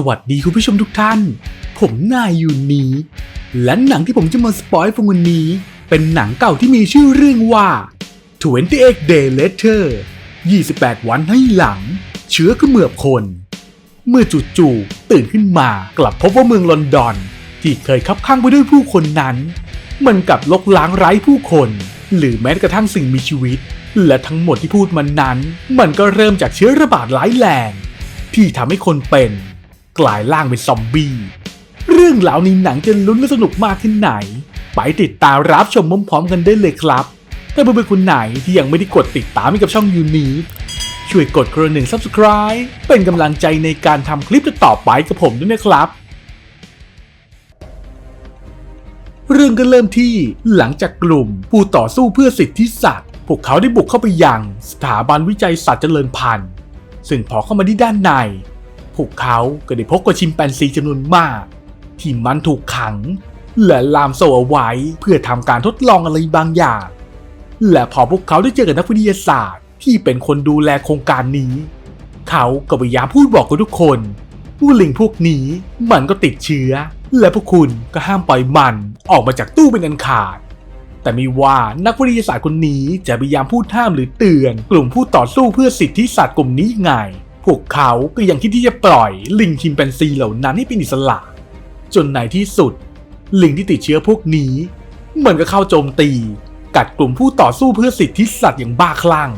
สวัสดีคุณผู้ชมทุกท่าน ผมนายยูนีและหนังที่ผมจะมาสปอยฟังวันนี้ เป็นหนังเก่าที่มีชื่อเรื่องว่า28 Day Later 28 วันให้หลัง เชื้อเขมือบคน เมื่อจู่ๆตื่นขึ้นมากลับพบว่าเมืองลอนดอน ที่เคยคับข้างไปด้วยผู้คนนั้น มันกลับลกล้างไร้ผู้คน หรือแม้กระทั่งสิ่งมีชีวิต และทั้งหมดที่พูดมันนั้น มันก็เริ่มจากเชื้อระบาดร้ายแรง ที่ทำให้คนเป็น กลายร่างเป็นซอมบี้ เรื่องราวในหนังจะลุ้นและสนุกมากขึ้นไหน ไปติดตามรับชมพร้อมๆกันได้เลยครับ ถ้าเพื่อนๆคนไหนที่ยังไม่ได้กดติดตามให้กับช่องยูนีช่วยกดกระหนึ่ง subscribe เป็นกำลังใจในการทำคลิปต่อไปกับผมด้วยนะครับ เรื่องก็เริ่มที่หลังจากกลุ่มผู้ต่อสู้เพื่อสิทธิสัตว์ พวกเขาได้บุกเข้าไปยังสถาบันวิจัยสัตว์เจริญพันธุ์ ซึ่งพอเข้ามาที่ด้านใน พวกเขาก็ได้พบกับชิมแปนซีจำนวนมาก ที่มันถูกขัง และลามโซ่เอาไว้เพื่อทำการทดลองอะไรบางอย่าง และพอพวกเขาได้เจอกับนักวิทยาศาสตร์ ที่เป็นคนดูแลโครงการนี้ เขาก็พยายามพูดบอกกับทุกคนว่าลิงพวกนี้มันก็ติดเชื้อ และพวกคุณก็ห้ามปล่อยมันออกมาจากตู้เป็นอันขาด แต่ไม่ว่านักวิทยาศาสตร์คนนี้จะพยายามพูดห้ามหรือเตือน กลุ่มผู้ต่อสู้เพื่อสิทธิสัตว์กลุ่มนี้ไง พวกเขาก็ยังคิดที่จะปล่อยลิงชิมแปนซีเหล่านั้นให้เป็นอิสระ จนในที่สุด ลิงที่ติดเชื้อพวกนี้ เหมือนกับเข้าโจมตี กัดกลุ่มผู้ต่อสู้เพื่อสิทธิสัตว์อย่างบ้าคลั่ง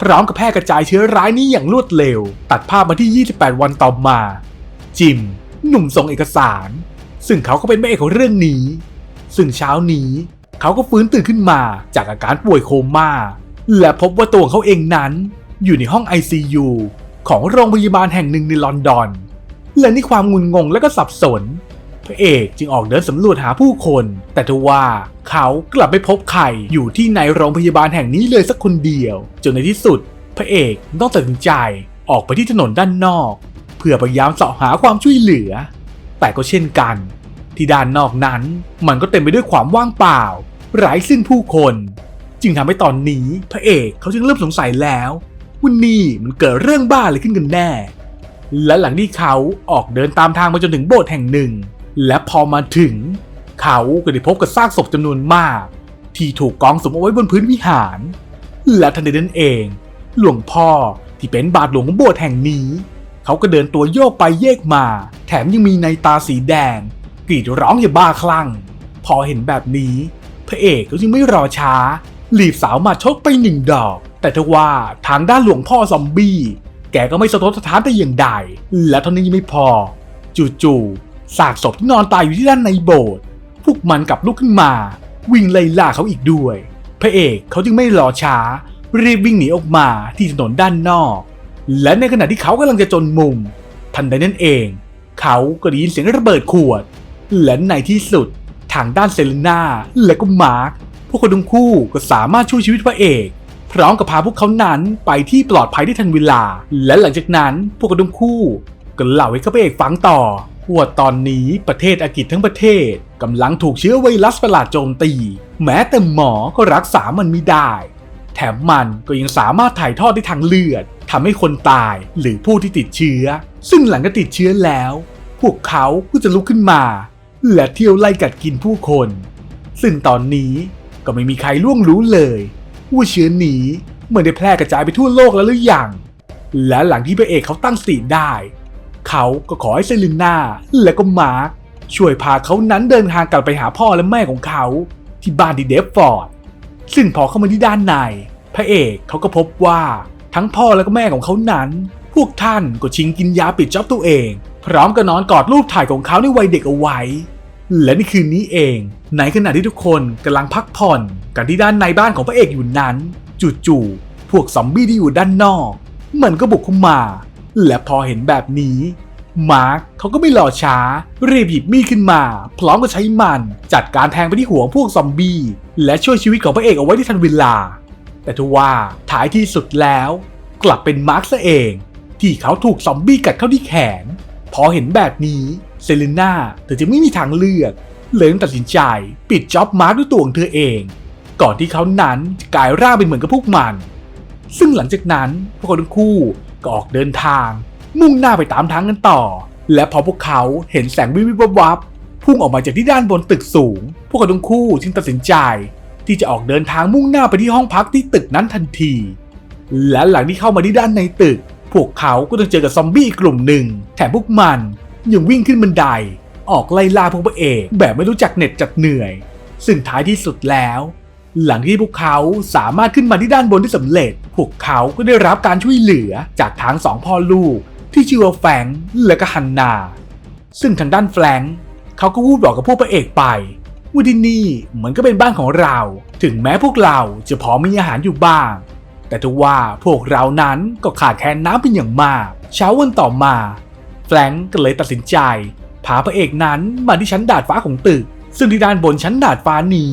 พร้อมกับแพร่กระจายเชื้อร้ายนี้อย่างรวดเร็ว ตัดภาพมาที่ 28 วันต่อมา จิม หนุ่มส่งเอกสาร ซึ่งเขาก็เป็นแม่เอกของเรื่องนี้ ซึ่งเช้านี้เขาก็ฟื้นตื่นขึ้นมาจากอาการป่วยโคม่าและพบว่าตัวของเขาเองนั้นอยู่ในห้อง ICU ของโรงพยาบาลแห่งหนึ่งในลอนดอน และในความงุนงงและก็สับสน พระเอกจึงออกเดินสำรวจหาผู้คน แต่ทว่าเขากลับไม่พบใครอยู่ที่ในโรงพยาบาลแห่งนี้เลยสักคนเดียว จนในที่สุด พระเอกต้องตัดสินใจออกไปที่ถนนด้านนอก เพื่อพยายามเสาะหาความช่วยเหลือ แต่ก็เช่นกัน ที่ด้านนอกนั้นมันก็เต็มไปด้วยความว่างเปล่าไร้ซึ่งผู้คน จึงทำให้ตอนนี้พระเอกเขาจึงเริ่มสงสัยแล้ว ว่านี่มันเกิดเรื่องบ้าอะไรขึ้นกันแน่ และหลังที่เขาออกเดินตามทางมาจนถึงโบสถ์แห่งหนึ่ง และพอมาถึง เขาก็ได้พบกับซากศพจำนวนมาก ที่ถูกกองสมเอาไว้บนพื้นวิหาร และทันใดนั้นเอง หลวงพ่อที่เป็นบาทหลวงของโบสถ์แห่งนี้ เขาก็เดินตัวโยกไปโยกมา แถมยังมีในตาสีแดงกรีดร้องอย่างบ้าคลั่ง พอเห็นแบบนี้ พระเอกก็จึงไม่รอช้ารีบสาวมาชกไปหนึ่งดอก แต่ทว่าทางด้านหลวงพ่อซอมบี้แกก็ไม่สะทกสะท้านแต่อย่างใด และเท่านี้ยังไม่พอ จู่ๆซากศพที่นอนตายอยู่ที่ด้านในโบสถ์พวกมันกลับลุกขึ้นมา วิ่งไล่ล่าเขาอีกด้วย พระเอกเขาจึงไม่รอช้า รีบวิ่งหนีออกมาที่ถนนด้านนอก และในขณะที่เขากำลังจะจนมุม ทันใดนั้นเอง เขาก็ได้ยินเสียงระเบิดขวด และในที่สุดทางด้านเซเลน่าและก็มาร์คพวกเขาทั้งคู่ก็สามารถช่วยชีวิตพระเอก พร้อมกับพาพวกเขานั้นไปที่ปลอดภัยได้ทันเวลา และหลังจากนั้นพวกเขาทั้งคู่ก็เล่าให้กับพระเอกฟังต่อว่าตอนนี้ประเทศอังกฤษทั้งประเทศกำลังถูกเชื้อไวรัสประหลาดโจมตี แม้แต่หมอก็รักษามันไม่ได้ แถมมันก็ยังสามารถถ่ายทอดได้ทางเลือดทำให้คนตายหรือผู้ที่ติดเชื้อ ซึ่งหลังจากติดเชื้อแล้ว พวกเขาก็จะลุกขึ้นมา และเที่ยวไล่กัดกินผู้คน ซึ่งตอนนี้ก็ไม่มีใครล่วงรู้เลย ว่าเชื้อนี้เมื่อได้แพร่กระจายไปทั่วโลกแล้วหรือยัง และหลังที่พระเอกเขาตั้งสติได้ เขาก็ขอให้เซลิน่าและก็มาร์คช่วยพาเขานั้นเดินทางกลับไปหาพ่อและแม่ของเขา ที่บ้านที่เดฟฟอร์ด ซึ่งพอเข้ามาที่ด้านใน พระเอกเขาก็พบว่าทั้งพ่อและก็แม่ของเขานั้น พวกท่านก็ชิงกินยาปิดจ็อบตัวเอง พร้อมกับนอนกอดรูปถ่ายของเขาในวัยเด็กเอาไว้ และในคืนนี้เอง ในขณะที่ทุกคนกำลังพักผ่อนกันที่ด้านในบ้านของพระเอกอยู่นั้น จู่ๆพวกซอมบี้ที่อยู่ด้านนอก มันก็บุกเข้ามา และพอเห็นแบบนี้ มาร์คเขาก็ไม่รอช้า รีบหยิบมีดขึ้นมา พร้อมกับใช้มัน จัดการแทงไปที่หัวพวกซอมบี้และช่วยชีวิตของพระเอกเอาไว้ที่ทันเวลา แต่ทว่าท้ายที่สุดแล้ว กลับเป็นมาร์คซะเอง ที่เขาถูกซอมบี้กัดเข้าที่แขน พอเห็นแบบนี้เซเลน่าเธอจะไม่มีทางเลือก เลยต้องตัดสินใจ ปิดจ็อบมาร์คด้วยตัวของเธอเอง ก่อนที่เขานั้นจะกลายร่างเป็นเหมือนกับพวกมัน ซึ่งหลังจากนั้นพวกเขาทั้งคู่ก็ออกเดินทาง มุ่งหน้าไปตามทางกันต่อ และพอพวกเขาเห็นแสงวิบวิบวับวับพุ่งออกมาจากที่ด้านบนตึกสูง พวกเขาทั้งคู่จึงตัดสินใจ ที่จะออกเดินทางมุ่งหน้าไปที่ห้องพักที่ตึกนั้นทันที และหลังที่เข้ามาที่ด้านในตึก พวกเขาก็ต้องเจอกับซอมบี้กลุ่มหนึ่ง แถมพวกมันยังวิ่งขึ้นบันได ออกไล่ล่าพวกพระเอกแบบไม่รู้จักเหน็ดจัดเหนื่อย ซึ่งท้ายที่สุดแล้ว หลังที่พวกเขาสามารถขึ้นมาที่ด้านบนได้สำเร็จ พวกเขาก็ได้รับการช่วยเหลือจากทางสองพ่อลูก ที่ชื่อว่าแฟงและก็ฮันนา ซึ่งทางด้านแฟงเขาก็พูดบอกกับพวกพระเอกไปว่าที่นี่เหมือนก็เป็นบ้านของเรา ถึงแม้พวกเราจะพอมีอาหารอยู่บ้าง แต่ทว่าพวกเรานั้นก็ขาดแคลนน้ำเป็นอย่างมาก เช้าวันต่อมา แฟรงก์ก็เลยตัดสินใจ พาพระเอกนั้นมาที่ชั้นดาดฟ้าของตึก ซึ่งที่ด้านบนชั้นดาดฟ้านี้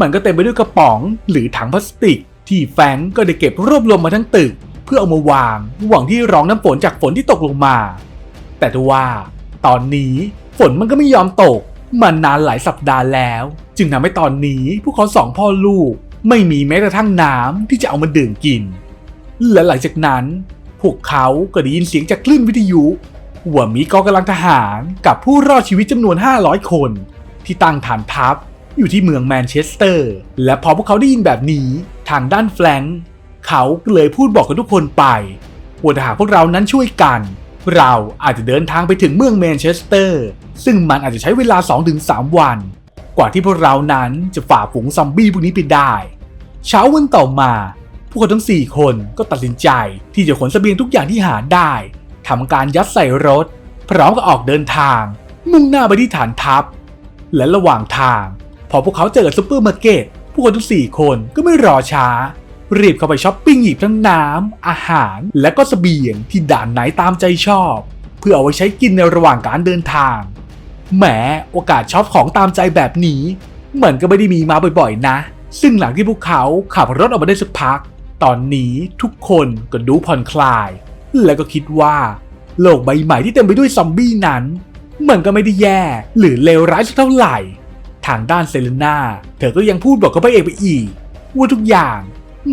มันก็เต็มไปด้วยกระป๋อง หรือถังพลาสติก ที่แฟงก็ได้เก็บรวบรวมมาทั้งตึก เพื่อเอามาวางหวังที่รองน้ำฝนจากฝนที่ตกลงมา แต่ทว่า ตอนนี้ฝนมันก็ไม่ยอมตกมันนานหลายสัปดาห์แล้ว จึงทำให้ตอนนี้พวกเขาสองพ่อลูกไม่มีแม้กระทั่งน้ำที่จะเอามาดื่มกิน และหลังจากนั้น พวกเขาก็ได้ยินเสียงจากคลื่นวิทยุ ว่ามีกองกำลังทหารกับผู้รอดชีวิตจำนวน 500 คน ที่ตั้งฐานทัพอยู่ที่เมืองแมนเชสเตอร์ และพอพวกเขาได้ยินแบบนี้ทางด้านแฟรงค์เขาเลยพูดบอกกับทุกคนไปว่าถ้าหากพวกเรานั้นช่วยกัน เราอาจจะเดินทางไปถึงเมืองแมนเชสเตอร์ ซึ่งมันอาจจะใช้เวลา 2-3 วัน กว่าที่พวกเรานั้นจะฝ่าฝูงซอมบี้พวกนี้ไปได้ เช้าวันต่อมา พวกเขาทั้ง 4 คนก็ตัดสินใจที่จะขนเสบียงทุกอย่างที่หาได้ ทำการยัดใส่รถ พร้อมกับออกเดินทาง มุ่งหน้าไปที่ฐานทัพ และระหว่างทาง พอพวกเขาเจอซุปเปอร์มาร์เก็ตพวกเขาทั้ง4คนก็ไม่รอช้า รีบเข้าไปช้อปปิ้งหยิบทั้งน้ำอาหาร และก็สเสบียงที่ด่านไหนตามใจชอบ เพื่อเอาไว้ใช้กินในระหว่างการเดินทางแหมโอกาสช็อปของตามใจแบบนี้ เหมือนก็ไม่ได้มีมาบ่อยๆนะ ซึ่งหลังที่พวกเขาขับรถออกมาได้สักพัก ตอนนี้ทุกคนก็ดูผ่อนคลาย และก็คิดว่า โลกใบใหม่ที่เต็มไปด้วยซอมบี้นั้น มันก็ไม่ได้แย่ หรือเลวร้ายสักเท่าไหร่ ทางด้านเซเลน่าเธอก็ยังพูดบอกกับพระเอกไปอีก ว่าทุกอย่าง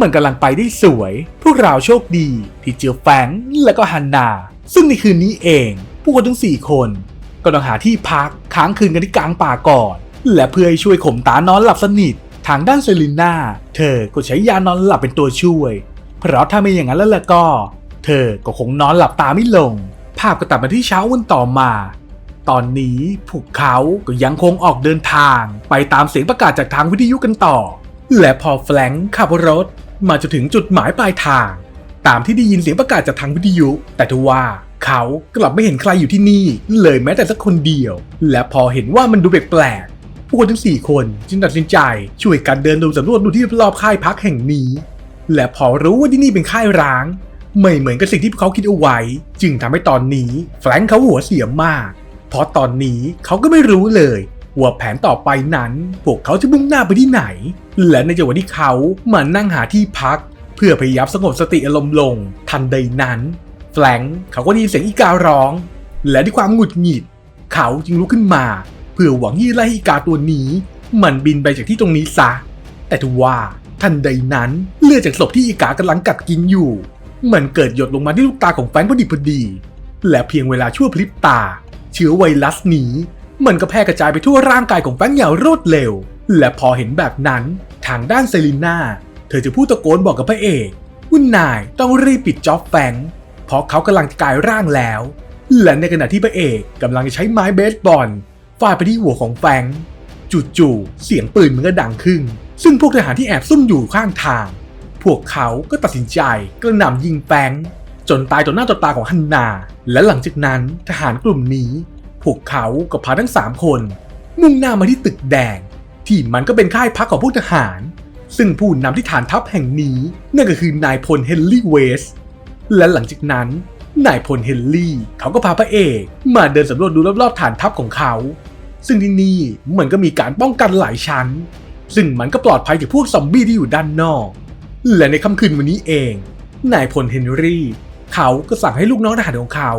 มันกำลังไปได้สวย พวกเราโชคดีที่เจอแฟงและก็ฮันนา ซึ่งในคืนนี้เองพวกเขาทั้ง4คนก็ต้องหาที่พักค้างคืนกันที่กลางป่าก่อน และเพื่อให้ช่วยข่มตานอนหลับสนิท ทางด้านเซลิน่า เธอก็ใช้ยานอนหลับเป็นตัวช่วย เพราะถ้าไม่อย่างนั้นแล้วล่ะก็ เธอก็คงนอนหลับตาไม่ลง ภาพก็ตัดมาที่เช้าวันต่อมา ตอนนี้พวกเขาก็ยังคงออกเดินทาง ไปตามเสียงประกาศจากทางวิทยุกันต่อ และพอแฟรงขับรถมาจะถึงจุดหมายปลายทาง ตามที่ได้ยินเสียงประกาศจากทางวิทยุ แต่ทว่าเขากลับไม่เห็นใครอยู่ที่นี่ เลยแม้แต่สักคนเดียว และพอเห็นว่ามันดูแปลกๆพวกทั้ง4คนจึงตัดสินใจช่วยกันเดินดูสำรวจดูที่รอบค่ายพักแห่งนี้ และพอรู้ว่าที่นี่เป็นค่ายร้าง ไม่เหมือนกับสิ่งที่พวกเขาคิดเอาไว้ จึงทำให้ตอนนี้แฟรงค์เขาหัวเสียมาก เพราะตอนนี้เขาก็ไม่รู้เลยว่าแผนต่อไปนั้น พวกเขาจะมุ่งหน้าไปที่ไหน และในจังหวะที่เขามานั่งหาที่พัก เพื่อพยายามสงบสติอารมณ์ลง ทันใดนั้น แฟรงค์เขาก็ได้ยินเสียงอีการ้อง และด้วยความหงุดหงิด เขาจึงลุกขึ้นมา เพื่อหวังที่จะไล่อีกาตัวนี้ มันบินไปจากที่ตรงนี้ซะ แต่ทว่าทันใดนั้นเลือดจากศพที่อีกากำลังกัดกินอยู่ มันเกิดหยดลงมาที่ลูกตาของแฟรงค์พอดีพอดี และเพียงเวลาชั่วพริบตา เชื้อไวรัสนี้ มันก็แพร่กระจายไปทั่วร่างกายของแฟรงค์อย่างรวดเร็ว และพอเห็นแบบนั้น ทางด้านเซลิน่า เธอจะพูดตะโกนบอกกับพระเอกว่านายต้องรีบปิดจ็อบแฟรงค์เพราะเขากำลังจะกลายร่างแล้ว และในขณะที่พระเอกกำลังจะใช้ไม้เบสบอลฟาดไปที่หัวของแฟรงค์จู่ๆเสียงปืนมันก็ดังขึ้น ซึ่งพวกทหารที่แอบซุ่มอยู่ข้างทาง พวกเขาก็ตัดสินใจกระหน่ำยิงแฟงจนตายต่อหน้าต่อตาของฮันนา และหลังจากนั้นทหารกลุ่มนี้ พวกเขาก็พาทั้ง3คน มุ่งหน้ามาที่ตึกแดง ที่มันก็เป็นค่ายพักของพวกทหาร ซึ่งผู้นำที่ฐานทัพแห่งนี้นั่นก็คือนายพลเฮนรี่เวส และหลังจากนั้นนายพลเฮนรี่เขาก็พาพระเอกมาเดินสำรวจดูรอบๆฐานทัพของเขา ซึ่งที่นี่มันก็มีการป้องกันหลายชั้น ซึ่งมันก็ปลอดภัยจากพวกซอมบี้ที่อยู่ด้านนอก และในค่ำคืนวันนี้เอง นายพลเฮนรี่ เขาก็สั่งให้ลูกน้องทหารของเขา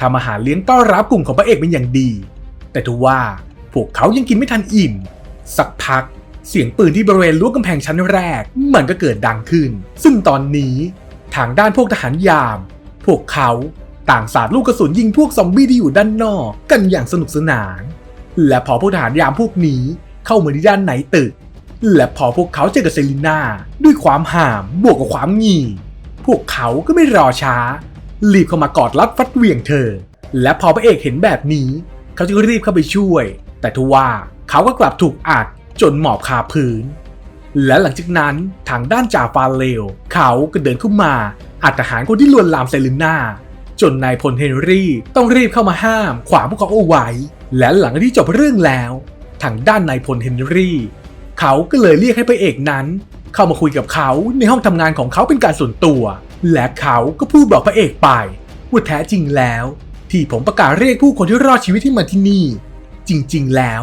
ทำอาหารเลี้ยงต้อนรับกลุ่มของพระเอกเป็นอย่างดี แต่ทว่าพวกเขายังกินไม่ทันอิ่ม สักพักเสียงปืนที่บริเวณรั้วกำแพงชั้นแรก มันก็เกิดดังขึ้น ซึ่งตอนนี้ทางด้านพวกทหารยาม พวกเขาต่างสาดลูกกระสุนยิงพวกซอมบี้ที่อยู่ด้านนอกกันอย่างสนุกสนาน และพอพวกทหารยามพวกนี้เข้ามาที่ด้านในตึก และพอพวกเขาเจอกับเซลิน่าด้วยความห่ามบวกกับความงี่ พวกเขาก็ไม่รอช้า รีบเข้ามากอดรัดฟัดเหวี่ยงเธอ และพอพระเอกเห็นแบบนี้ เขาจึงรีบเข้าไปช่วย แต่ทว่าเขาก็กลับถูกอัดจนหมอบคาพื้น และหลังจากนั้นทางด้านจ่าฟาเลวเขาก็เดินเข้ามาอัดทหารคนที่ลวนลามเซลิน่าจนนายพลเฮนรี่ต้องรีบเข้ามาห้ามขวางพวกเขาเอาไว้ และหลังที่จบเรื่องแล้ว ทางด้านนายพลเฮนรี่ เขาก็เลยเรียกให้พระเอกนั้น เข้ามาคุยกับเขาในห้องทำงานของเขาเป็นการส่วนตัว และเขาก็พูดบอกพระเอกไปว่าแท้จริงแล้ว ที่ผมประกาศเรียกผู้คนที่รอดชีวิตที่มาที่นี่ จริง ๆ แล้ว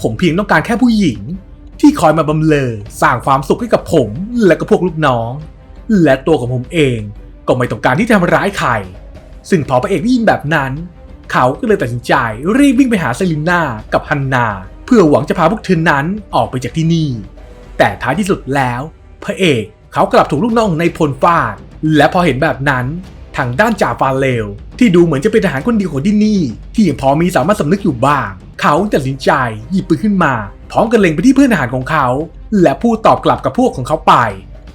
ผมเพียงต้องการแค่ผู้หญิง ที่คอยมาบำเลอสร้างความสุขให้กับผมและก็พวกลูกน้อง และตัวของผมเองก็ไม่ต้องการที่จะทำร้ายใครซึ่งพอพระเอกได้ยินแบบนั้น เขาก็เลยตัดสินใจรีบวิ่งไปหาเซลิน่ากับฮันนา เพื่อหวังจะพาพวกเธอนั้นออกไปจากที่นี่ แต่ท้ายที่สุดแล้ว พระเอกเขากลับถูกลูกน้องของนายพลฟาด และพอเห็นแบบนั้น ทางด้านจ่าฟาเลวที่ดูเหมือนจะเป็นทหารคนเดียวของที่นี่ ที่ยังพอมีสามารถสำนึกอยู่บ้าง เขาตัดสินใจหยิบปืนขึ้นมา พร้อมกันเล็งไปที่เพื่อนทหารของเขา และพูดตอบกลับกับพวกของเขาไป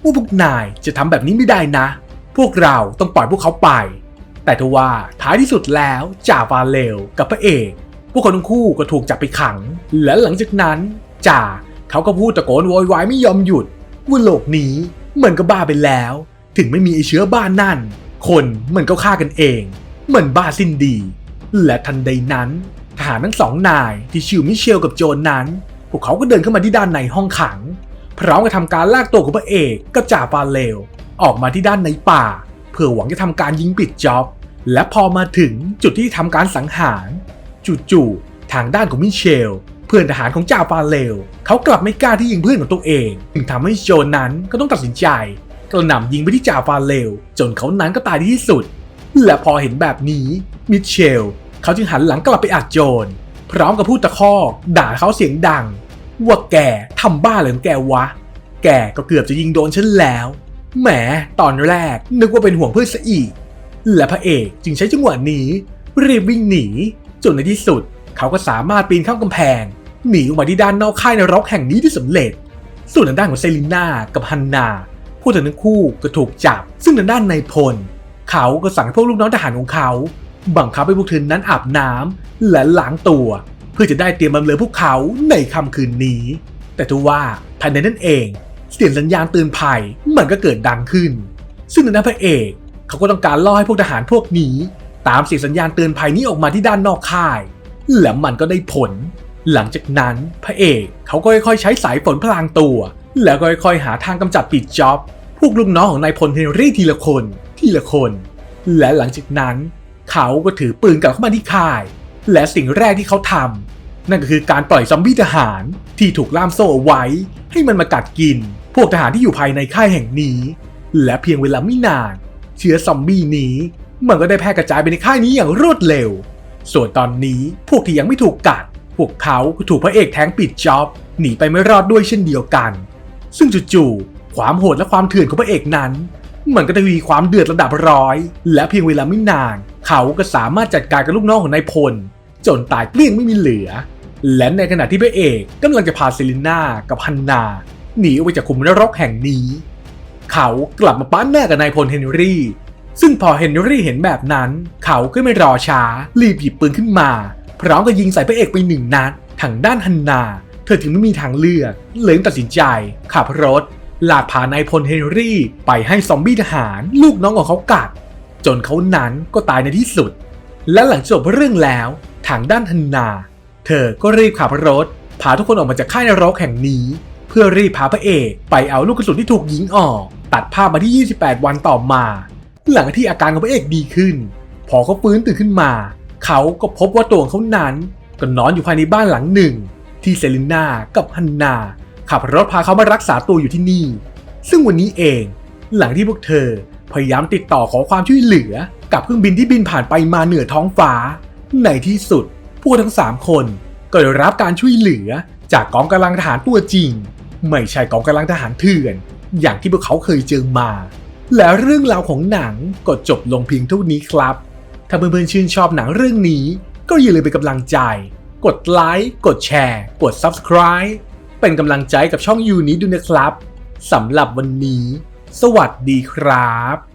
ว่าพวกนายจะทำแบบนี้ไม่ได้นะ พวกเราต้องปล่อยพวกเขาไป แต่ทว่าท้ายที่สุดแล้วจ่าฟาเลวกับพระเอก พวกเขาทั้งคู่ก็ถูกจับไปขัง และหลังจากนั้นจ่าเขาก็พูดตะโกนโวยวายไม่ยอมหยุดว่าโลกนี้เหมือนกับบ้าไปแล้ว ถึงไม่มีไอเชื้อบ้านนั่น คนมันก็ฆ่ากันเองเหมือนบ้าสิ้นดี และทันใดนั้นทหารทั้งสองนายที่ชื่อมิเชลกับโจนนั้น พวกเขาก็เดินเข้ามาที่ด้านในห้องขัง พร้อมกับทำการลากตัวของพระเอกกับจ่าฟาเลวออกมาที่ด้านในป่า เพื่อหวังจะทำการยิงปิดจ็อบ และพอมาถึงจุดที่ทำการสังหาร จู่ๆทางด้านของมิเชล เพื่อนทหารของจ่าฟาเลวเขากลับไม่กล้าที่ยิงเพื่อนของตัวเองจึงทำให้โจนนั้นก็ต้องตัดสินใจกระหน่ำยิงไปที่จ่าฟาเลวจนเขานั้นก็ตายที่สุด และพอเห็นแบบนี้มิเชลเขาจึงหันหลังกลับไปอัดโจนพร้อมกับพูดตะคอกด่าเขาเสียงดัง ว่าแกทำบ้าอะไรของแกวะ แกก็เกือบจะยิงโดนฉันแล้ว แหมตอนแรกนึกว่าเป็นห่วงเพื่อนซะอีก และพระเอกจึงใช้จังหวะนี้รีบวิ่งหนี จนในที่สุด เขาก็สามารถปีนข้ามกำแพง หนีออกมาที่ด้านนอกค่ายในร็อกแห่งนี้ได้สำเร็จ ส่วนทางด้านของเซลิน่ากับฮันนาผู้ทั้งคู่ก็ถูกจับ ซึ่งทางด้านนายพล เขาก็สั่งให้พวกลูกน้องทหารของเขา บังคับให้พวกเธอนั้นอาบน้ำและล้างตัว เพื่อจะได้เตรียมบำเรอพวกเขาในค่ำคืนนี้ แต่ทว่าภายในนั่นเอง เสียงสัญญาณเตือนภัยมันก็เกิดดังขึ้น ซึ่งทางด้านพระเอกเขาก็ต้องการล่อให้พวกทหารพวกนี้ ตามเสียงสัญญาณเตือนภัยนี้ออกมาที่ด้านนอกค่าย และมันก็ได้ผล หลังจากนั้นพระเอกเขาก็ค่อยๆใช้สายฝนพลางตัว แล้วก็ค่อยๆหาทางกำจัดปิดจ็อบ พวกลูกน้องของนายพลเฮนรี่ทีละคนทีละคน และหลังจากนั้น เขาก็ถือปืนกลับเข้ามาที่ค่าย และสิ่งแรกที่เขาทำนั่นก็คือการปล่อยซอมบี้ทหารที่ถูกล่ามโซ่เอาไว้ ให้มันมากัดกิน พวกทหารที่อยู่ภายในค่ายแห่งนี้ และเพียงเวลาไม่นาน เชื้อซอมบี้นี้ มันก็ได้แพร่กระจายไปในค่ายนี้อย่างรวดเร็ว ส่วนตอนนี้พวกที่ยังไม่ถูกกัด พวกเขาถูกพระเอกแทงปิดจ็อบ หนีไปไม่รอดด้วยเช่นเดียวกัน ซึ่งจู่ๆความโหดและความเถื่อนของพระเอกนั้น มันก็ทวีความเดือดระดับร้อย และเพียงเวลาไม่นาน เขาก็สามารถจัดการกับลูกน้องของนายพล จนตายเกลี้ยงไม่มีเหลือ และในขณะที่พระเอกกำลังจะพาเซลิน่ากับฮันนาหนีออกไปจากคุมนรกแห่งนี้ เขากลับมาป้านหน้ากับนายพลเฮนรี่ ซึ่งพอเฮนรี่เห็นแบบนั้น เขาก็ไม่รอช้า รีบหยิบปืนขึ้นมา พร้อมกับยิงใส่พระเอกไปหนึ่งนัดทางด้านฮันนา เธอถึงไม่มีทางเลือกเลยตัดสินใจ ขับรถ ลากพานายพลเฮนรี่ ไปให้ซอมบี้ทหารลูกน้องของเขากัด จนเขานั้นก็ตายในที่สุด และหลังจบเรื่องแล้ว ทางด้านฮันนา เธอก็รีบขับรถพาทุกคนออกมาจากค่ายนรกแห่งนี้ เพื่อรีบพาพระเอกไปเอาลูกกระสุนที่ถูกยิงออก ตัดภาพมาที่ 28 วันต่อมา หลังที่อาการของพระเอกดีขึ้น พอเขาฟื้นตื่นขึ้นมา เขาก็พบว่าตัวของเขานั้นก็นอนอยู่ภายในบ้านหลังหนึ่ง ที่เซลิน่ากับฮันนาขับรถพาเขามารักษาตัวอยู่ที่นี่ ซึ่งวันนี้เองหลังที่พวกเธอพยายามติดต่อขอความช่วยเหลือ กับเครื่องบินที่บินผ่านไปมาเหนือท้องฟ้า ในที่สุด พวกทั้ง 3 คนก็ได้รับการช่วยเหลือจากกองกำลังทหารตัวจริง ไม่ใช่กองกำลังทหารเถื่อน อย่างที่พวกเขาเคยเจอมา และเรื่องราวของหนังก็จบลงเพียงเท่านี้ครับ ถ้าเพื่อนๆชื่นชอบหนังเรื่องนี้ ก็อย่าลืมเป็นกำลังใจ กดไลค์กดแชร์ กด Subscribe เป็นกำลังใจกับช่องยูนี้ด้วยนะครับสำหรับวันนี้ สวัสดีครับ